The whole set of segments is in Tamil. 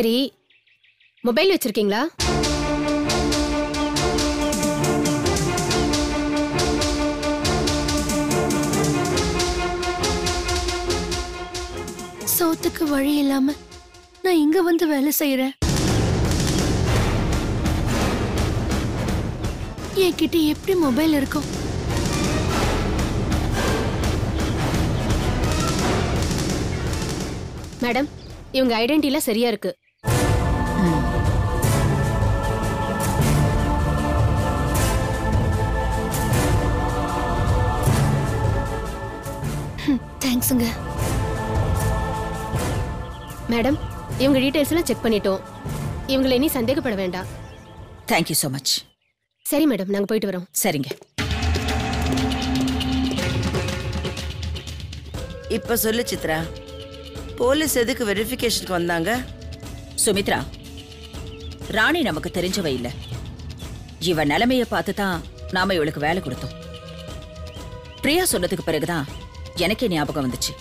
சரி. மொபைல் வச்சிருக்கீங்களா? சோத்துக்கு வழி இல்லாம நான் இங்க வந்து வேலை செய்யறேன் என்கிட்ட எப்படி மொபைல் இருக்கும்? மேடம் இவங்க ஐடென்டிட்டிலாம் சரியா இருக்கு. தேங்க்ஸுங்க மேடம் இவங்க டீடைல்ஸ் எல்லாம் செக் பண்ணிட்டோம். இவங்களை இனி சந்தேகப்பட வேண்டாம். தேங்க்யூ ஸோ மச் சரி மேடம் நாங்க போயிட்டு வரோம். சரிங்க. இப்ப சொல்லு சித்ரா. போலீஸ் எதுக்கு வெரிஃபிகேஷனுக்கு வந்தாங்க? சுமித்ரா ராணி நமக்கு தெரிஞ்சவ இல்ல. இவ நிலைமைய பார்த்து தான் நாம இவளுக்கு வேலை கொடுத்தோம். பிரியா சொன்னதுக்கு பிறகுதான் எனக்கே ஞாபகம் வந்துச்சு.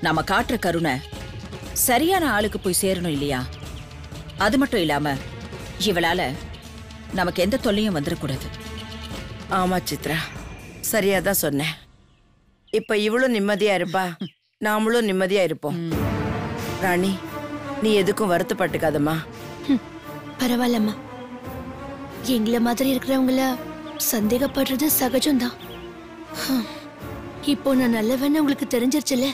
நாம காட்டுற கருணை சரியான ஆளுக்கு போய் சேரணும் இல்லையா? அது மட்டும் இல்லாம இவளால நமக்கு எந்த தொல்லையும் வந்துடக்கூடாது ஆமா சித்ரா. சரியா தான் சொன்னேன். இப்ப இவளும் நிம்மதியா இருப்பா? நாமளும் நிம்மதியா இருப்போம். ராணி நீ எதுக்கும் வருத்தப்பட்டுக்காதம்மா. ஹம், பரவாயில்லம்மா. எங்களை மாதிரி இருக்கிறவங்கள சந்தேகப்படுறது சகஜம்தான். இப்போ நான் நல்லவன்னு உங்களுக்கு தெரிஞ்சிருச்சுல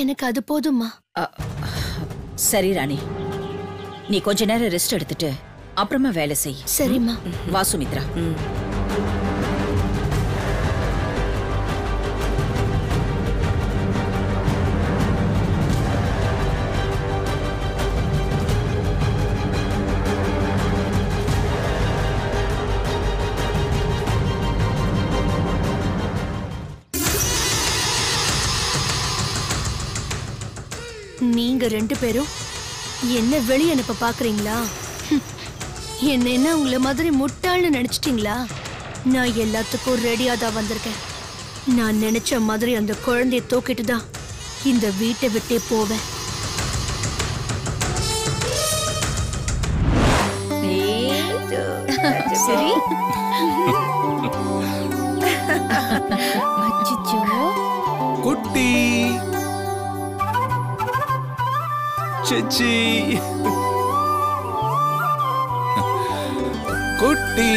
எனக்கு அது போதும்மா. சரி ராணி. நீ கொஞ்ச நேரம் ரெஸ்ட் எடுத்துட்டு அப்புறமா வேலை செய். சரிம்மா. வா சுமித்ரா. ரெண்டு பேரும் என்ன வெளிய அனுப்ப பாக்குறீங்களா? என்ன என்ன உங்களை மாதிரி முட்டாள்னு நினைச்சிட்டீங்களா? நான் எல்லாத்துக்கும் ரெடியா தான் வந்திருக்கேன். நான் நினைச்ச மாதிரி அந்த குழந்தைய தூக்கிட்டு தான் இந்த வீட்டை விட்டே போவேன். சரி. குட்டி. சிச்சி குட்டி.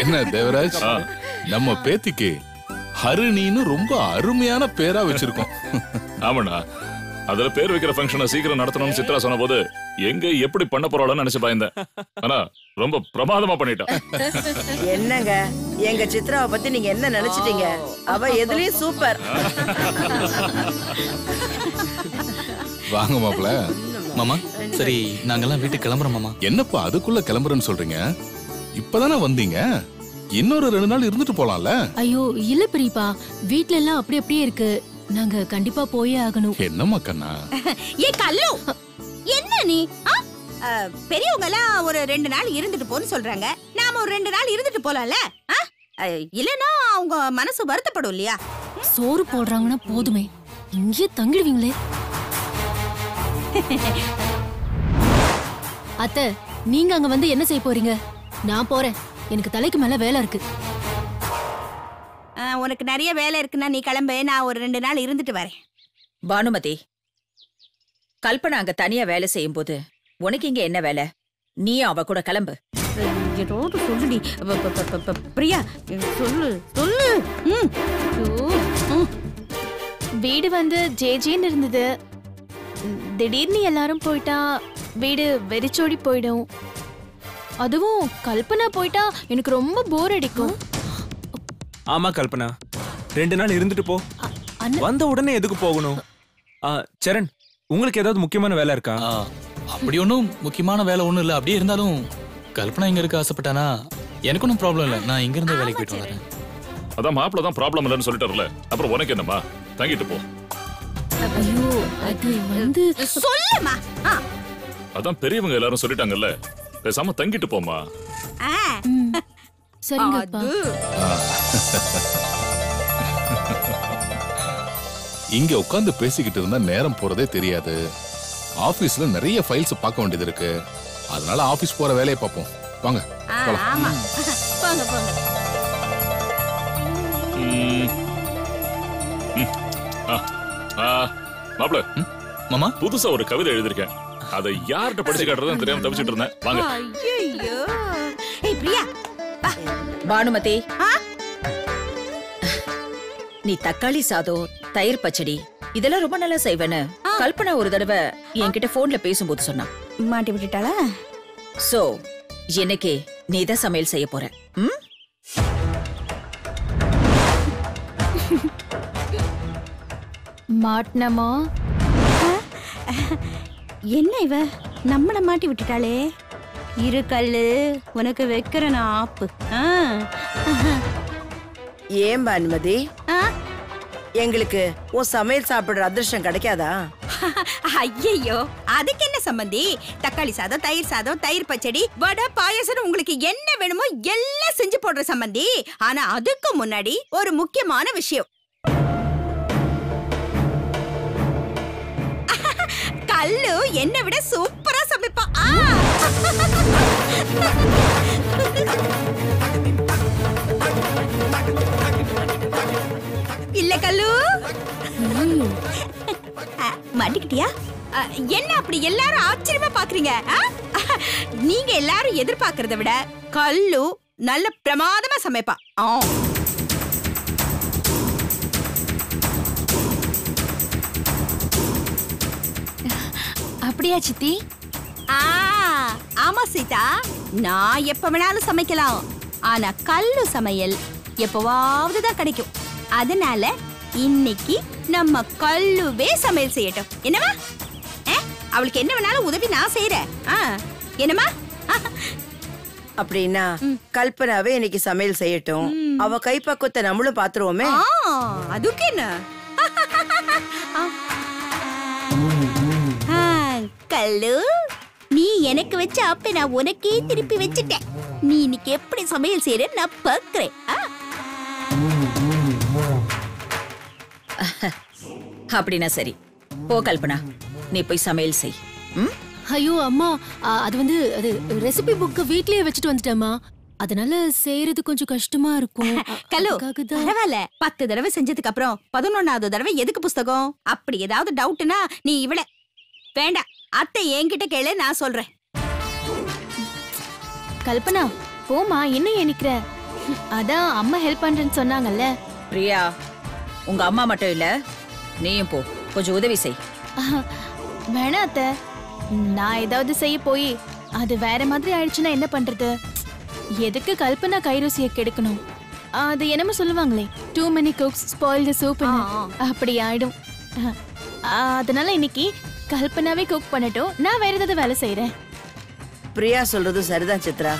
என்ன தேவராஜ்? நம்ம பேத்திக்கு ஹரிணின்னு ரொம்ப அருமையான பேரா வச்சிருக்கோம். ஆமாண்ணா. அதுல பேர் வைக்கிற ஃபங்க்ஷனை சீக்கிரம் நடத்தணும்னு சித்ரா சொன்ன போது எங்க எப்படி பண்ண போறாளோன்னு நினைச்சு பயந்தேன். ஆனா ரொம்ப பிரமாதமா பண்ணிட்டா. என்னங்க? எங்க சித்ராவை பத்தி நீங்க என்ன நினைச்சிட்டீங்க? அவ எதுலயும் சூப்பர். வாங்க மாப்ள மாமா சரி நாங்கெல்லாம் வீட்டுக்கு கிளம்புறோம் மாமா. என்னப்பா அதுக்குள்ள கிளம்புறேன்னு சொல்றீங்க? இப்பதானே வந்தீங்க? இன்னொரு ரெண்டு நாள் இருந்துட்டு போலாம்ல? ஐயோ இல்ல பெரியப்பா வீட்ல எல்லாம் அப்படி அப்படியே இருக்கு. நாங்க கண்டிப்பா போயே ஆகணும். என்னம்மா கண்ணா? ஏ கல்லு! என்ன நீ? பெரியவங்க எல்லாம் ஒரு ரெண்டு நாள் இருந்துட்டு போன்னு சொல்றாங்க. நாம ஒரு ரெண்டு நாள் இருந்துட்டு போலாம்ல? இல்லனா அவங்க மனசு வருத்தப்படும் இல்லையா? சோறு போடுறாங்கன்னா போதுமே. இங்கேயே தங்கிடுவீங்களே. அத்தை நீங்க அங்க வந்து என்ன செய்ய போறீங்க? நான் போறேன். எனக்கு தலைக்கு மேல வேலை இருக்கு. உனக்கு நிறைய வேலை இருக்குன்னா நீ கிளம்பு. நான் ஒரு ரெண்டு நாள் இருந்துட்டு வரேன். பானுமதி கல்பனா அங்க தனியா வேலை செய்யும் போது உனக்கு இங்க என்ன வேலை? நீயும் அவ கூட கிளம்பு. ஏதாவது சொல்லுடி பிரியா சொல்லு வீடு வந்து ஜேஜேன்னு இருந்தது. திடீர்னு எல்லாரும் போயிட்டா வீடு வெறிச்சோடி போயிடும். அதுவும் கல்பனா போயிட்டா எனக்கு ரொம்ப போர் அடிக்கும். ஆமா கல்பனா. ரெண்டு நாள் இருந்துட்டு போ. அண்ணன் வந்த உடனே எதுக்கு போகணும்? ஆ, சரண் உங்களுக்கு ஏதாவது முக்கியமான வேலை இருக்கா? ஆ, அப்படி ஒன்றும் முக்கியமான வேலை ஒன்றும் இல்லை. அப்படியே இருந்தாலும் கல்பனா இங்க இருக்க ஆசைப்பட்டானா? எனக்கு ஒன்றும் ப்ராப்ளம் இல்லை. நான் இங்க இருந்தே வேலைக்கு போயிட்டு வரேன். அதான் மாப்பிள்ள தான் ப்ராப்ளம் இல்லைன்னு சொல்லிட்டாருல. அப்புறம் உனக்கு என்னம்மா? தங்கிட்டு போ. ஐயோ அது வந்து சொல்லுமா. ஆ, அதான் பெரியவங்க எல்லாரும் சொல்லிட்டாங்கல்ல. பேசாம தங்கிட்டு போமா சரிங்கப்பா. இங்க உட்கார்ந்து பேசிக்கிட்டு இருந்தா நேரம் போறதே தெரியாது. ஆபீஸ்ல நிறைய ஃபைல்ஸ் பார்க்க வேண்டியது இருக்கு. அதனால ஆபீஸ் போற வேலையை பார்ப்போம். வாங்க மாப்பிள மாமா? புதுசா ஒரு கவிதை எழுதிருக்கேன் அதை யார்கிட்ட படிச்சு காட்டுறதுன்னு தெரியாம தவிச்சிட்டு இருந்தேன். வாங்க. ஐயோ ஏய் பிரியா வா. பானுமதி. ஆ? நீ தக்காளி சாதம் தயிர் பச்சடி இதெல்லாம் ரொம்ப நல்லா செய்வேன்னு கல்பனா ஒரு தடவை என்கிட்ட போன்ல பேசும்போது சொன்னா மாட்டி விட்டுட்டாளா? சோ இன்னைக்கு நீ தான் சமையல் செய்ய போற? ம்? மாட்டினமா? என்ன இவ? நம்மள மாட்டி விட்டுட்டாளே. இரு கல்லு உனக்கு வைக்கிற நான் ஆப்பு. ஏன் பானுமதி ஆ? எங்களுக்கு உன் சமையல் சாப்பிடுற அதிர்ஷ்டம் கிடைக்காதா? ஐயையோ அதுக்கு என்ன சம்பந்தி? தக்காளி சாதம் தயிர் சாதம் தயிர் பச்சடி வடை பாயாசம் உங்களுக்கு என்ன வேணுமோ எல்லாம் செஞ்சு போடுற சம்பந்தி. ஆனா அதுக்கு முன்னாடி ஒரு முக்கியமான விஷயம். கல்லு என்னை விட சூப்பரா சமைப்பா. இல்ல கல்லு? மாட்டிக்கிட்டியா? என்ன அப்படி எல்லாரும் ஆச்சரியமா பாக்குறீங்க? நீங்க எல்லாரும் எதிர்பார்க்கறத விட கல்லு நல்ல பிரமாதமா சமைப்பா. ஆ. அப்படியா சித்தி? ஆமா சீதா. நான் எப்ப வேணாலும் சமைக்கலாம். ஆனா கல்லு சமையல் எப்பவாவது தான் கிடைக்கும். அதனால இன்னைக்கு நம்ம கல்லுவே சமையல் செய்யட்டும். என்னமா அவளுக்கு என்ன வேணாலும் உதவி நான் செய்யறேன் ஆ, என்னம்மா? அப்படின்னா கல்பனாவே இன்னைக்கு சமையல் செய்யட்டும். அவ கைப்பக்குவத்தை நம்மளும் பாத்துருவோமே. அதுக்கு என்ன? கல்லு நீ எனக்கு வச்ச அப்ப நான் உனக்கே திருப்பி வச்சுட்டேன். நீ இன்னைக்கு எப்படி சமையல் செய்யற நான் பாக்குறேன். அப்படின்னா சரி. போ கல்பனா நீ போய் சமையல் செய். ம்? ஐயோ அம்மா அது வந்து அது ரெசிபி புக்கு வீட்லயே வச்சுட்டு வந்துட்டேம்மா. அதனால செய்யறது கொஞ்சம் கஷ்டமா இருக்கும். தான். பரவாயில்ல. பத்து தடவை செஞ்சதுக்கு அப்புறம் பதினொன்னாவது தடவை எதுக்கு புஸ்தகம்? அப்படி ஏதாவது டவுட்னா நீ இவள. வேண்டாம் அத்தை என்கிட்ட கேளு நான் சொல்றேன். கல்பனா போமா என்ன நிக்கிற அதான் அம்மா ஹெல்ப் பண்றேன்னு சொன்னாங்கல்ல. பிரியா உங்க அம்மா மட்டும் இல்ல நீயும் போ. கொஞ்சம் உதவி செய். ஆஹா, வேணாம் அத்தை. நான் ஏதாவது செய்ய போய் அது வேற மாதிரி ஆயிடுச்சுன்னா என்ன பண்றது? எதுக்கு கல்பனா கைருசியை கெடுக்கணும்? அது என்னமோ சொல்லுவாங்களே too many cooks spoil the soup அப்படி ஆயிடும். அதனால இன்னைக்கு கல்பனாவே குக் பண்ணட்டும். நான் வேற ஏதாவது வேலை செய்யறேன் பிரியா சொல்றது சரிதான் சித்ரா.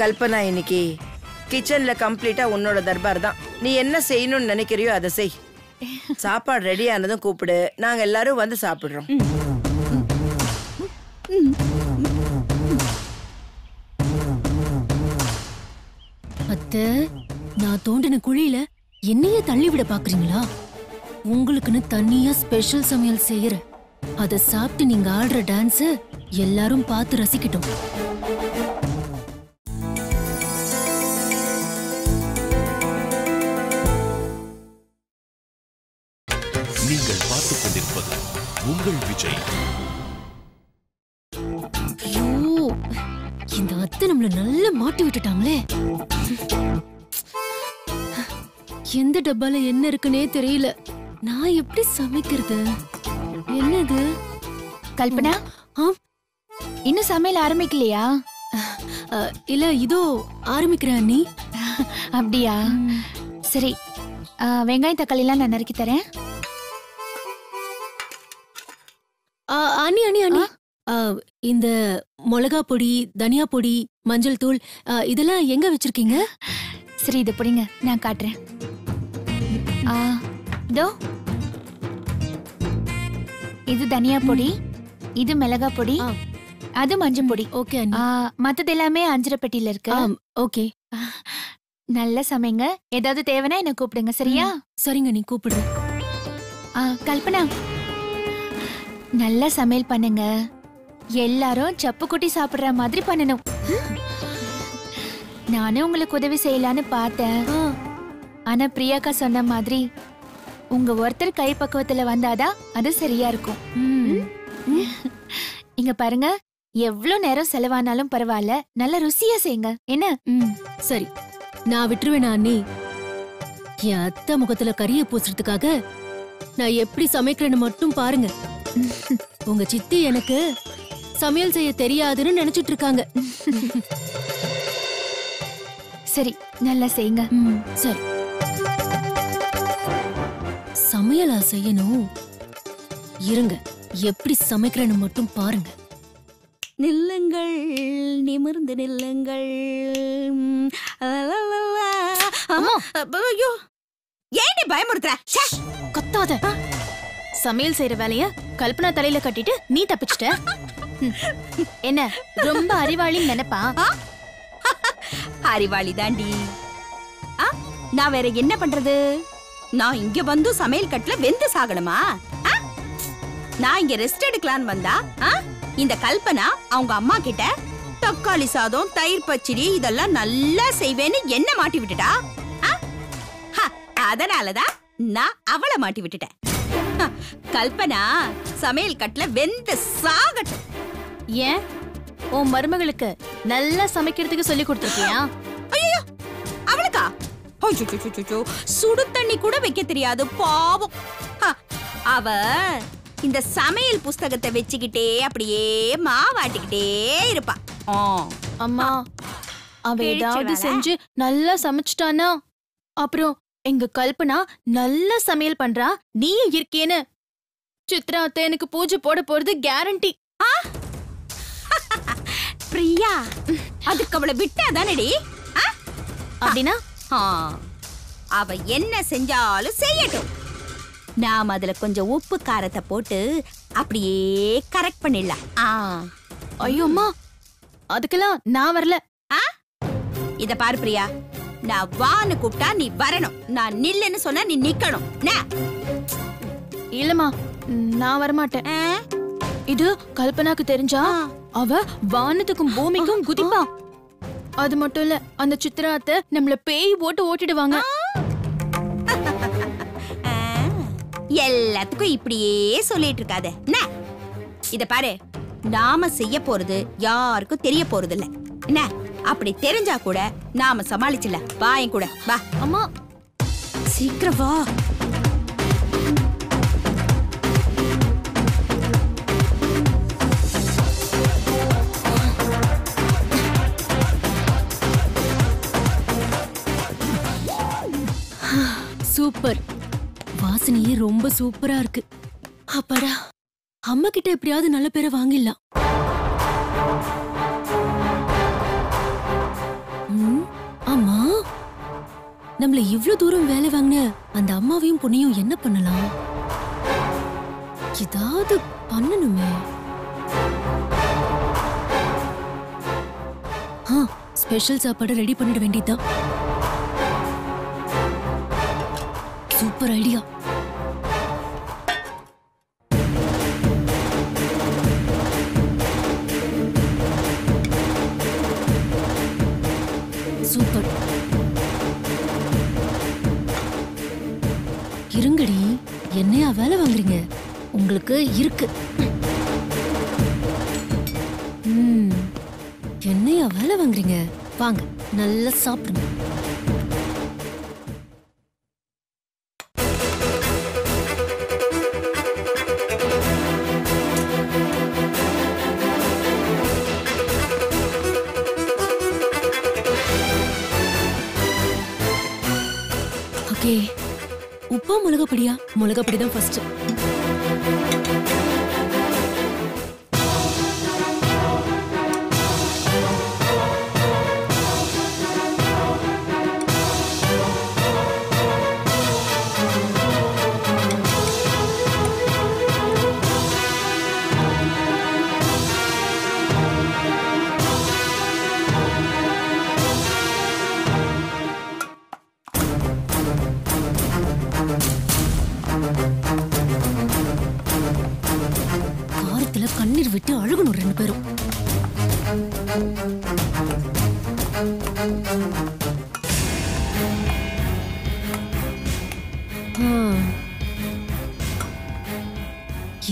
கல்பனா இன்னைக்கு கிச்சன்ல கம்ப்ளீட்டா உன்னோட தர்பார் தான். நீ என்ன செய்யணும்னு நினைக்கிறியோ அதை செய். சாப்பாடு ரெடி ஆனதும் கூப்பிடு. நாங்க எல்லாரும் வந்து சாப்பிடுறோம். அத்தை நான் தோண்டின குழியில என்னையே தள்ளி விட பாக்குறீங்களா? உங்களுக்குன்னு தனியா ஸ்பெஷல் சமையல் செய்யற அதை சாப்பிட்டு நீங்க ஆடுற டான்ஸ் எல்லாரும் பார்த்து ரசிக்கட்டும். டப்பால என்ன இருக்குன்னே தெரியல. நான் எப்படி சமைக்கிறது? என்னது? கல்பனா? ஆ? இன்னும் சமையல் ஆரம்பிக்கலையா? இல்ல இதோ ஆரம்பிக்கிறேன் நீ அப்படியா? சரி. வெங்காயம் தக்காளிலாம் நான் நறுக்கி தரேன். அண்ணி அண்ணி அண்ணி. இந்த மிளகா பொடி தனியா பொடி மஞ்சள் தூள் இதெல்லாம் எங்க வச்சிருக்கீங்க? சரி இது பிடிங்க. நான் காட்டுறேன். இதோ. இது தனியா பொடி இது மிளகா பொடி அது மஞ்சள் பொடி. ஓகே மத்தது எல்லாமே அஞ்சரை பெட்டியில இருக்கு. ஓகே. நல்ல சமைங்க. ஏதாவது தேவைன்னா என்ன கூப்பிடுங்க சரியா? சரிங்க நீ கூப்பிடுறேன். ஆ, கல்பனா. நல்ல சமையல் பண்ணுங்க. எல்லாரும் சப்பு குட்டி சாப்பிடுற மாதிரி பண்ணணும். நானும் உங்களுக்கு உதவி செய்யலான்னு பார்த்தேன். ஆனா பிரியாக்கா சொன்ன மாதிரி உங்க ஒருத்தர் கை பக்குவத்துல வந்தாதான் அது சரியா இருக்கும். ம். இங்க பாருங்க எவ்வளவு நேரம் செலவானாலும் பரவாயில்ல நல்ல ருசியா செய்யுங்க. என்ன? ம் சரி. நான் விட்டுருவேனா அண்ணி? என் அத்தை முகத்துல கரிய பூசுறதுக்காக நான் எப்படி சமைக்கிறேன்னு மட்டும் பாருங்க. உங்க சித்தி எனக்கு சமையல் செய்ய தெரியாதுன்னு நினைச்சிட்டு இருக்காங்க சரி நல்லா செய்யுங்க. ம் சரி. சமையலா செய்யணும்? இருங்க எப்படி சமைக்கிறேன்னு மட்டும் பாருங்க. நில்லுங்கள் நிமிர்ந்து நில்லுங்கள். அம்மா! ஐயோ! ஏன்டி பயமுறுத்துற? ச்சே. கத்தாத. சமையல் செய்யற வேலைய கல்பனா தலையில கட்டிட்டு நீ தப்பிச்சிட்ட. என்ன ரொம்ப அறிவாளின்னு நினைப்பா? அறிவாளி தாண்டி. ஆ, நான் வேற என்ன பண்றது? நான் இங்க வந்து சமையல் கட்டுல வெந்து சாகணுமா? ஆ? நான் இங்க ரெஸ்ட் எடுக்கலான்னு வந்தா ஆ? இந்த கல்பனா அவங்க அம்மா கிட்ட தக்காளி சாதம் தயிர் பச்சடி இதெல்லாம் நல்லா செய்வேன்னு என்ன மாட்டி விட்டுட்டா? அதனாலதான் நான் அவளை மாட்டி விட்டுட்டேன். கல்பனா சமையல் கட்டுல வெந்து சாகட்டும். ஏன்? உன் மருமகளுக்கு நல்லா சமைக்கிறதுக்கு சொல்லி கொடுத்துருக்கியா? சுடு தண்ணி கூட வைக்க தெரியாது பாவம். அவ இந்த சமையல் புஸ்தகத்தை வச்சுக்கிட்டே அப்படியே மாவாட்டிக்கிட்டே இருப்பா. ஆ. அம்மா அவ ஏதாவது. செஞ்சு நல்லா சமைச்சிட்டானா? அப்புறம் எங்க கல்பனா நல்ல சமையல் பண்றா? நீயும் இருக்கேன்னு. சித்ரா அத்தை எனக்கு பூஜை போட போறது கேரண்டி பிரியா அதுக்கு அவளை விட்டா தானடி அப்படின்னா? அவ என்ன செஞ்சாலும் செய்யட்டும். நாம அதுல கொஞ்சம் உப்பு காரத்தை போட்டு அப்படியே கரெக்ட் பண்ணிடலாம். ஆ. ஐயோ அம்மா அதுக்கெல்லாம் நான் வரல. இத பாரு பிரியா நான் வான்னு கூப்பிட்டா நீ வரணும். நான் நில்லுன்னு சொன்னா நீ நிக்கணும்? இல்லம்மா நான் வரமாட்டேன். இது கல்பனாக்கு தெரிஞ்சா அவ வானத்துக்கும் பூமிக்கும் குதிப்பா. அது மட்டும் இல்ல அந்த சித்ரா அத்தை நம்மள பேய் போட்டு ஓட்டிடுவாங்க. எல்லாத்துக்கும் இப்படியே சொல்லிட்டு இருக்காத. இத பாரு. நாம செய்ய போறது யாருக்கும் தெரிய போறது இல்ல என்ன அப்படி தெரிஞ்சா கூட நாம சமாளிச்சிடல வா என் கூட. வா. அம்மா. சீக்கிரம் வா. சூப்பர். வாசனையே ரொம்ப சூப்பரா இருக்கு. அப்பாடா அம்மா கிட்ட எப்படியாவது நல்ல பேரை வாங்கிடலாம். ஆமா. நம்மள இவ்ளோ தூரம் வேலை வாங்கின அந்த அம்மாவையும் பொண்ணையும் என்ன பண்ணலாம்? ஏதாவது பண்ணணுமே. ஆ ஸ்பெஷல் சாப்பாடு ரெடி பண்ணிட வேண்டியதுதான். Super idea. சூப்பர். இருங்கடி என்னையா வேலை வாங்குறீங்க? உங்களுக்கு இருக்கு. ம், என்னையா வேலை வாங்குறீங்க? வாங்க நல்லா சாப்பிடுங்க. மிளகாப்படி தான் ஃபர்ஸ்ட்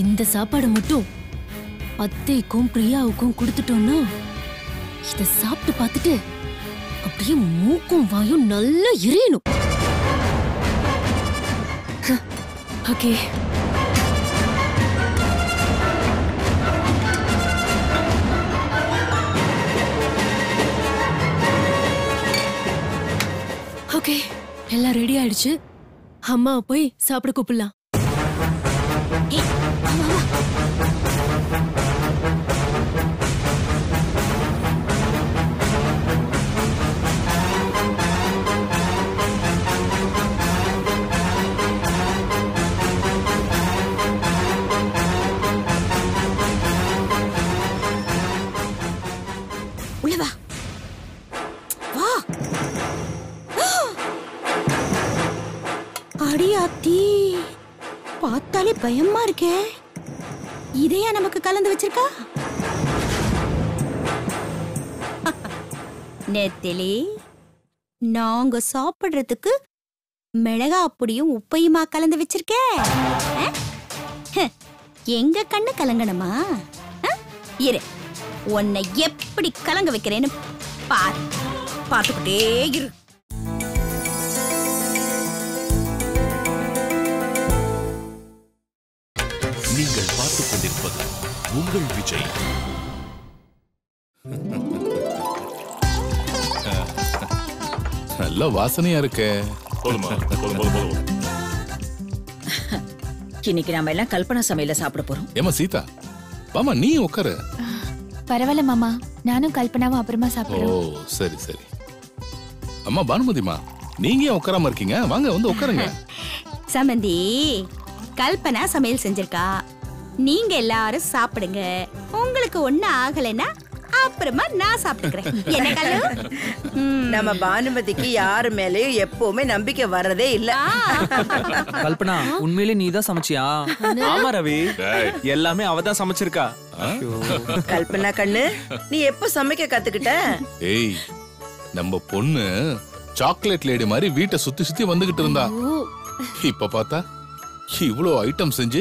இந்த சாப்பாடு மட்டும் அத்தைக்கும் பிரியாவுக்கும் கொடுத்துட்டோம்னா இத சாப்பிட்டு பார்த்துட்டு அப்படியே மூக்கும் வாயும் நல்லா எரியணும். ஓகே. ஓகே எல்லாம் ரெடி ஆயிடுச்சு. அம்மா போய் சாப்பிட கூப்பிடலாம். பயமா இருக்கே? இதையா நமக்கு கலந்து வச்சிருக்கா? நெத்திலி நாங்க சாப்பிடுறதுக்கு மிளகா அப்படியும் உப்பையுமா கலந்து வச்சிருக்க? எங்க கண்ணு கலங்கணுமா? இரு உன்னை எப்படி கலங்க வைக்கிறேன்னு பார். பார்த்துக்கிட்டே இரு. உங்கள் விஜய். நல்ல வாசனையா இருக்கே. இன்னைக்கு நாம எல்லாம் கல்பனா சமையல சாப்பிட போறோம். ஏமா சீதா வாமா நீ உட்காரு பரவாயில்ல மாமா. நானும் கல்பனாவும் அப்புறமா ஓ சாப்பிடுறோம் சரி சரி. அம்மா பானுமதிமா நீங்க ஏன் உட்காராம இருக்கீங்க? வாங்க வந்து உட்காருங்க சமந்தி கல்பனா சமையல் செஞ்சிருக்கா. நீங்க எல்லாரும் சாப்பிடுங்க. உங்களுக்கு ஒண்ணு ஆகலைன்னா அப்புறமா நான் சாப்பிட்டுக்கிறேன். என்ன கல்லு. நம்ம பானுமதிக்கு யாரு மேலயும் எப்பவுமே நம்பிக்கை வர்றதே இல்ல. கல்பனா உண்மையிலே நீ தான் சமைச்சியா ஆமா ரவி. எல்லாமே அவ தான் சமைச்சிருக்கா ஐயோ. கல்பனா கண்ணு நீ எப்ப சமைக்க கத்துக்கிட்ட? ஏய் நம்ம பொண்ணு சாக்லேட் லேடி மாதிரி வீட்டை சுத்தி சுத்தி வந்துகிட்டு இருந்தா. இப்ப பார்த்தா இவ்வளோ ஐட்டம் செஞ்சு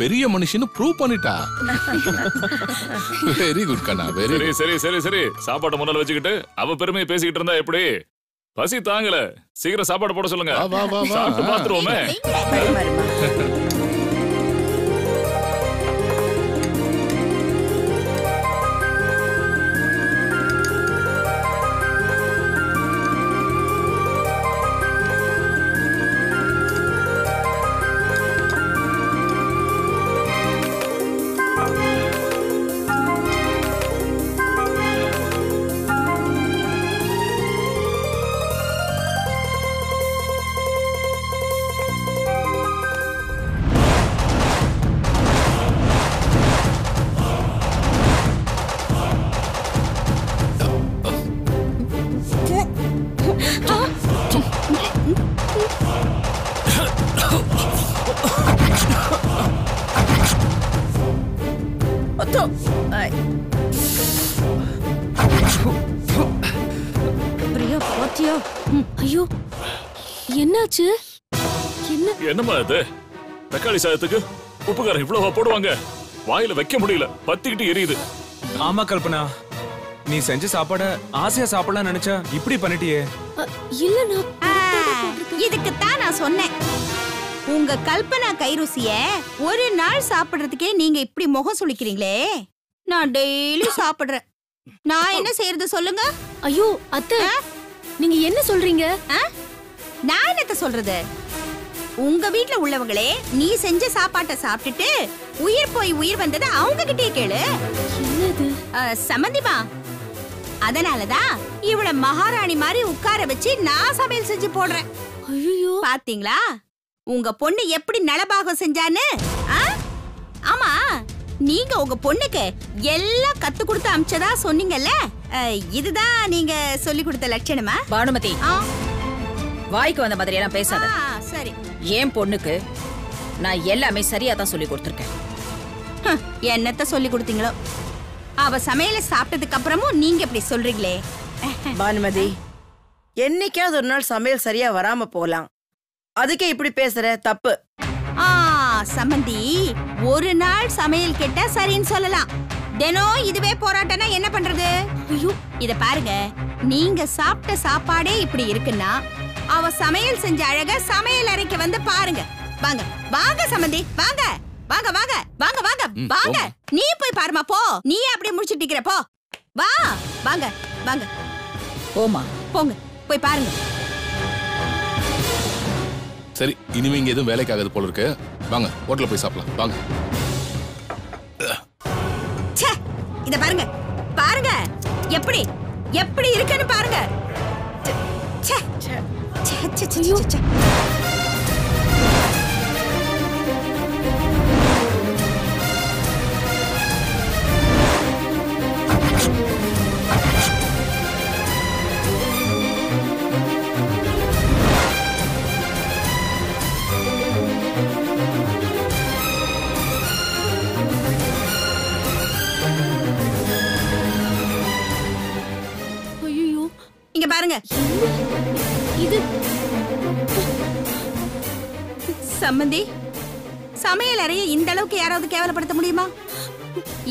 பெரிய மனுஷன்னு ப்ரூவ் பண்ணிட்டா. வெரி குட் கண்ணா வெரி சரி சரி சரி சரி. சாப்பாட்டை முன்னால வச்சுக்கிட்டு அவ பெருமையை பேசிக்கிட்டு இருந்தா எப்படி? பசி தாங்கல. சீக்கிரம் சாப்பாடு போட சொல்லுங்க. வா, வா, வா, வா. சாப்பிட்டு பாத்துருவோமே ஒத்தோ. ஐ. பிரியா பாத்தியா? ஐயோ. என்னாச்சு? என்ன? என்னம்மா இது? தக்காளி சாதத்துக்கு உப்பு காரம் இவ்வளவா போடுவாங்க? வாயில வைக்க முடியல. பத்திக்கிட்டு எரியுது. ஆமா கல்பனா. நீ செஞ்ச சாப்பாட ஆசையா சாப்பிடலாம் நினைச்சா இப்படி பண்ணிட்டியே. இல்ல நான் இதுக்கு தான் நான் சொன்னேன். உங்க கல்பனா கைருசிய ஒரு நாள் சாப்பிடுறதுக்கே நீங்க இப்படி முகம் சுளிக்கிறீங்களே? நான் டெய்லி சாப்பிடுறேன். நான் என்ன செய்யறது சொல்லுங்க? ஐயோ அத்தை. நீங்க என்ன சொல்றீங்க? நான் என்னத்த சொல்றது? உங்க வீட்ல உள்ளவங்களே நீ செஞ்ச சாப்பாட்டை சாப்பிட்டுட்டு உயிர் போய் உயிர் வந்ததை அவங்க கிட்டயே கேளு சம்மந்திமா அதனாலதான் இவள மகாராணி மாதிரி உட்கார வச்சு நான் சமையல் செஞ்சு போடுறேன். பாத்தீங்களா? உங்க பொண்ணு எப்படி நலபாகம் செஞ்சான்னு? ஆ? ஆமா நீங்க உங்க பொண்ணுக்கு எல்லாம் கத்து கொடுத்து அமிச்சதா சொன்னீங்கல்ல? இதுதான் நீங்க சொல்லி கொடுத்த லட்சணமா? பானுமதி. ஆ. வாய்க்கு வந்த மாதிரி எல்லாம் பேசாத. ஆ, சரி. என் பொண்ணுக்கு நான் எல்லாமே சரியா தான் சொல்லி கொடுத்துருக்கேன். ஹம், என்னத்த சொல்லி கொடுத்தீங்களோ? அவ சமையல சாப்பிட்டதுக்கு அப்புறமும் நீங்க இப்படி சொல்றீங்களே. பானுமதி என்னைக்காவது ஒரு நாள் சமையல் சரியா வராம போலாம் அதுக்கே இப்படி பேசுற? தப்பு. ஆ சம்மந்தி ஒரு நாள் சமையல் கெட்டா சரின்னு சொல்லலாம். தினம் இதுவே போராட்டம்னா என்ன பண்றது? ஐயோ இத பாருங்க. நீங்க சாப்பிட்ட சாப்பாடே இப்படி இருக்குன்னா அவ சமையல் செஞ்ச அழக சமையல் அறைக்கு வந்து பாருங்க. வாங்க வாங்க சம்மந்தி வாங்க. வாங்க வாங்க வாங்க வாங்க வாங்க. நீ போய் பாருமா போ. நீ அப்படியே முடிச்சிட்டு நிக்கிற போ. வா வாங்க வாங்க. போமா போங்க போய் பாருங்க. சரி இனிமே இங்க எதுவும் வேலைக்கு ஆகாது போல இருக்கு. வாங்க ஹோட்டல்ல போய் சாப்பிடலாம். வாங்க. ச்சே இத பாருங்க. பாருங்க. எப்படி எப்படி இருக்குன்னு பாருங்க. ச்சே, ச்சே ச்சே, ச்சே, பாருங்க. இது. சம்மந்தி சமையல் அறைய இந்த அளவுக்கு யாராவது கேவலப்படுத்த முடியுமா?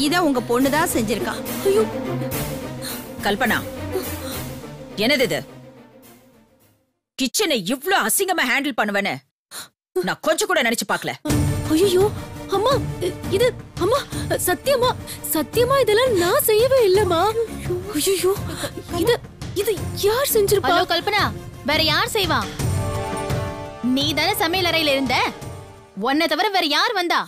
இத உங்க பொண்ணுதான் செஞ்சிருக்கா. கல்பனா என்னது இது? கிச்சனை இவ்ளோ அசிங்கமா ஹேண்டில் பண்ணுவேன்னு நான் கொஞ்சம் கூட நினைச்சு பார்க்கல. ஐயோ அம்மா இது அம்மா சத்தியமா சத்தியமா இதெல்லாம் நான் செய்யவே இல்லம்மா. ஐயோ இது இது யார் செஞ்சிருப்பா? ஹலோ கல்பனா. வேற யார் செய்வா? நீ தானே சமையல் அறையில இருந்த? உன்னை தவிர வேற யார் வந்தா?